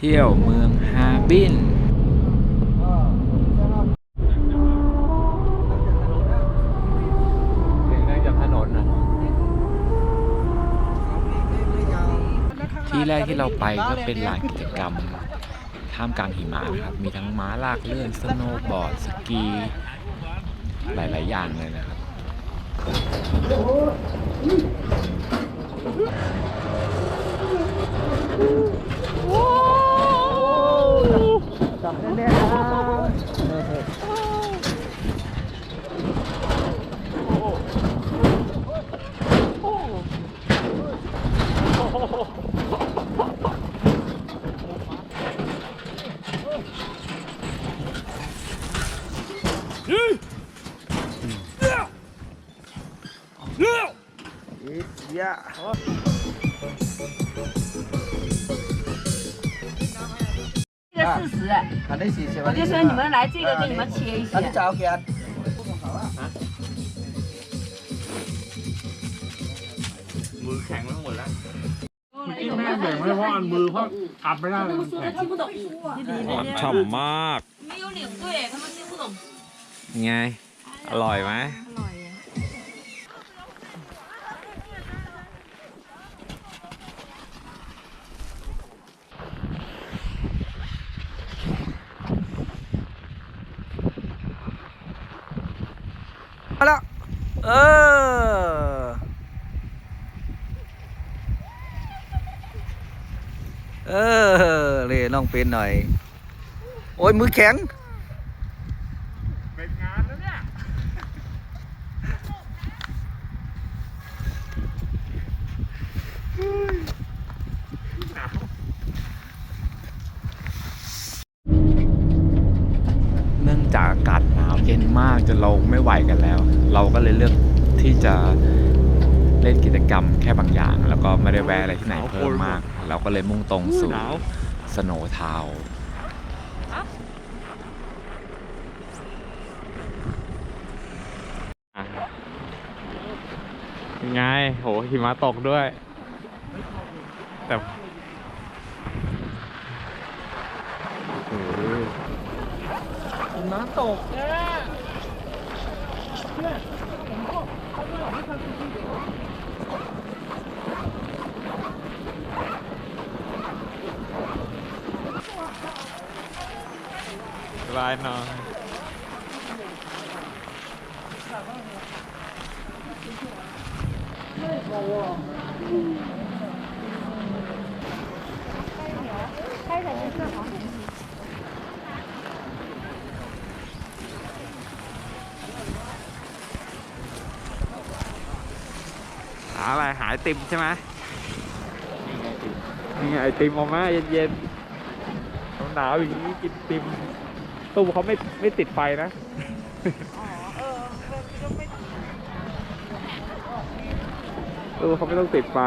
เที่ยวเมืองฮาบินนั่งจากถนนนะที่แรกที่เราไปก็เป็นลานกิจกรรมท่ามกลางหิมะนะครับ มีทั้งม้าลากเลื่อน สโนว์บอร์ด สกี หลาย ๆ อย่างเลยนะครับ 这个四十，啊，你是什么我就说你们来这个给你们切一那你下。找给啊？ มือแข็งไปหมดแล้ว กินแม่งแบ่งไม่เพราะอันมือเพราะอัดไม่ได้เลยมันแข็ง 听不懂， ฉ่ำมาก 没有领队，他们听不懂。 ไง อร่อยไหม มาแล้ว เออ เออเลยน้องเป็นหน่อย โอ้ยมือแข็งเป็นงานแล้วเนี่ย เนื่องจากอากาศหนาวเย็นมาก จนเราไม่ไหวกันแล้ว เราก็เลยเลือกที่จะเล่นกิจกรรมแค่บางอย่าง แล้วก็ไม่ได้แวะอะไรที่ไหนเพิ่มมาก เราก็เลยมุ่งตรงสู่สโนว์ทาวน์ยังไงโหหิมะตกด้วย แต่โอ้โหน้ำตก สบาย หน่อยหาอะไรหาไอติมใช่ไหมนี่ไงไอติมออกมาเย็นๆหนาวๆอย่างนี้กินไอติมตู้เขาไม่ไม่ติดไฟนะตู้เขาไม่ต้องติดไฟ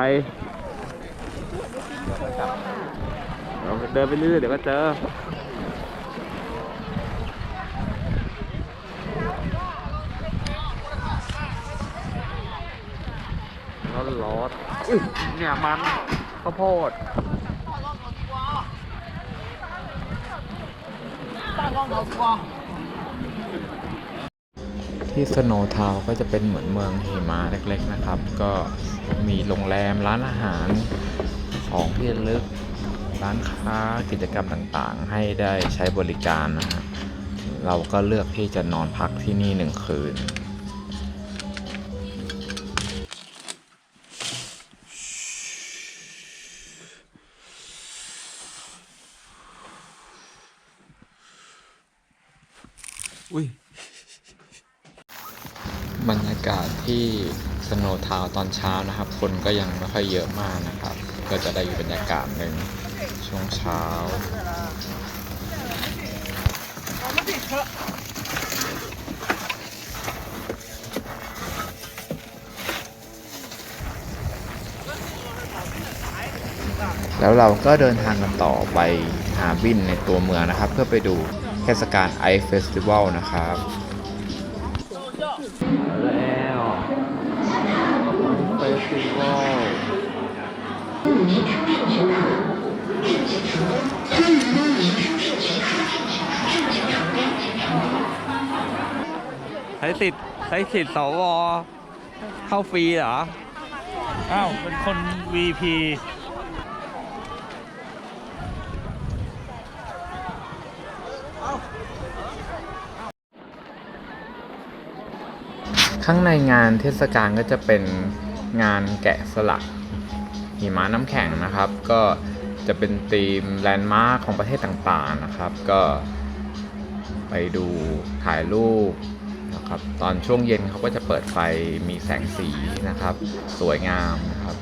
เราเดินไปเรื่อยๆเดี๋ยวก็เจอ ร้อนร้อนๆอุ้ยเนี่ยมันข้าวโพดที่สโนว์ทาวก็จะเป็นเหมือนเมืองหิมะเล็กๆนะครับ ก็มีโรงแรมร้านอาหารของที่ลึก ร้านค้ากิจกรรมต่างๆ ให้ได้ใช้บริการนะฮะเราก็เลือกที่จะนอนพักที่นี่หนึ่งคืน อุ้ยบรรยากาศที่สโนว์ทาวตอนเช้านะครับ คนก็ยังไม่ค่อยเยอะมากนะครับ ก็จะได้อยู่บรรยากาศหนึ่งช่วงเช้าแล้วเราก็เดินทางกันต่อไปหาบินในตัวเมืองนะครับ เพื่อไปดู เทศกาลไอเฟสติวัลนะครับแล้วไอเฟสติวัลใช้สิทธิ์ใช้สิทธิ์สวเข้าฟรีเหรอ อ้าว เป็นคน VP ข้างในงานเทศกาลก็จะเป็นงานแกะสลักหิมะน้ำแข็งนะครับ ก็จะเป็นธีมแลนด์มาร์คของประเทศต่างๆนะครับ ก็ไปดูถ่ายรูปนะครับ ตอนช่วงเย็นเขาก็จะเปิดไฟมีแสงสีนะครับ สวยงามนะครับ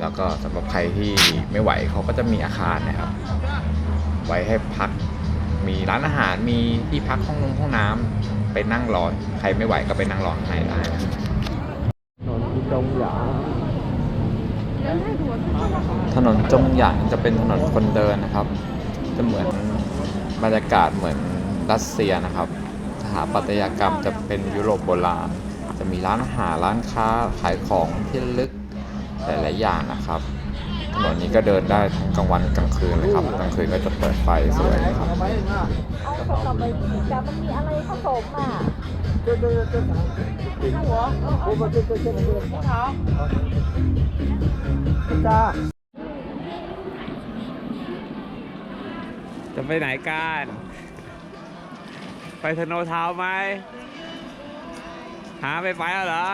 แล้วก็สำหรับใครที่ไม่ไหวเขาก็จะมีอาคารนะครับ ไว้ให้พัก มีร้านอาหารมีที่พักห้องนงห้องน้ำไปนั่งรอใครไม่ไหวก็ไปนั่งรอข้างในได้ถนะครับถนนจงหยางจะเป็นถนนคนเดินนะครับ จะเหมือนบรรยากาศเหมือนรัสเซียนะครับสถาปัตยกรรมจะเป็นยุโรปโบราณจะมีร้านอาหารร้านค้าขายของที่ลึกหลายๆอย่างนะครับ ถนนนี้ก็เดินได้ทั้งกลางวันกลางคืนเลยครับกลางคืนก็จะเปิดไฟสวยครับเอาผสมไปแต่มันมีอะไรผสมอะหัว好จะไปไหนกันไปสโนว์ทาวไหมหาไปไปแล้วเหรอ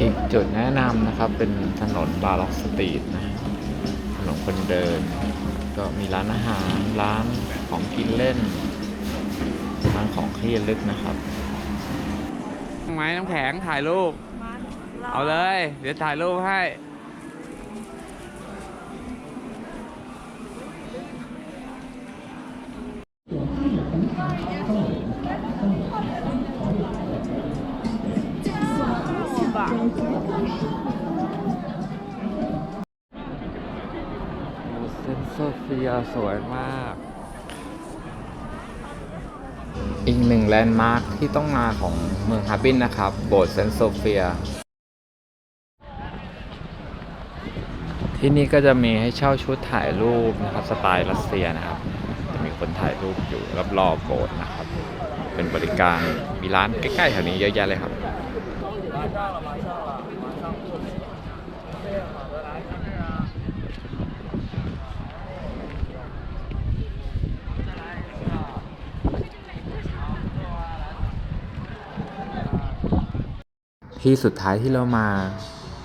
อีกจุดแนะนำนะครับเป็นถนนบาล็อกสตรีทนะถนนคนเดิน ก็มีร้านอาหาร ร้านของกินเล่น ร้านของที่ระลึกนะครับไม้น้ำแข็งถ่ายรูป เอาเลย เดี๋ยวถ่ายรูปให้ โซเฟียสวยมาก อีกหนึ่งแลนด์มาร์คที่ต้องมาของเมืองฮาร์บินนะครับ โบสถ์เซนโซเฟีย ที่นี่ก็จะมีให้เช่าชุดถ่ายรูปนะครับ สไตล์รัสเซียนะครับ จะมีคนถ่ายรูปอยู่รอบๆโบสถ์นะครับ เป็นบริการมีร้านใกล้ๆแถวนี้เยอะแยะเลยครับ ที่สุดท้ายที่เรามา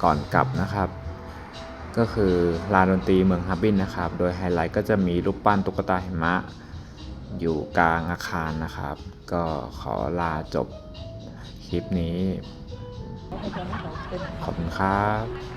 ก่อนกลับนะครับ ก็คือลานดนตรีเมืองฮาร์บินนะครับ โดยไฮไลท์ก็จะมีรูปปั้นตุ๊กตาหิมะ อยู่กลางอาคารนะครับ ก็ขอลาจบคลิปนี้ ขอบคุณครับ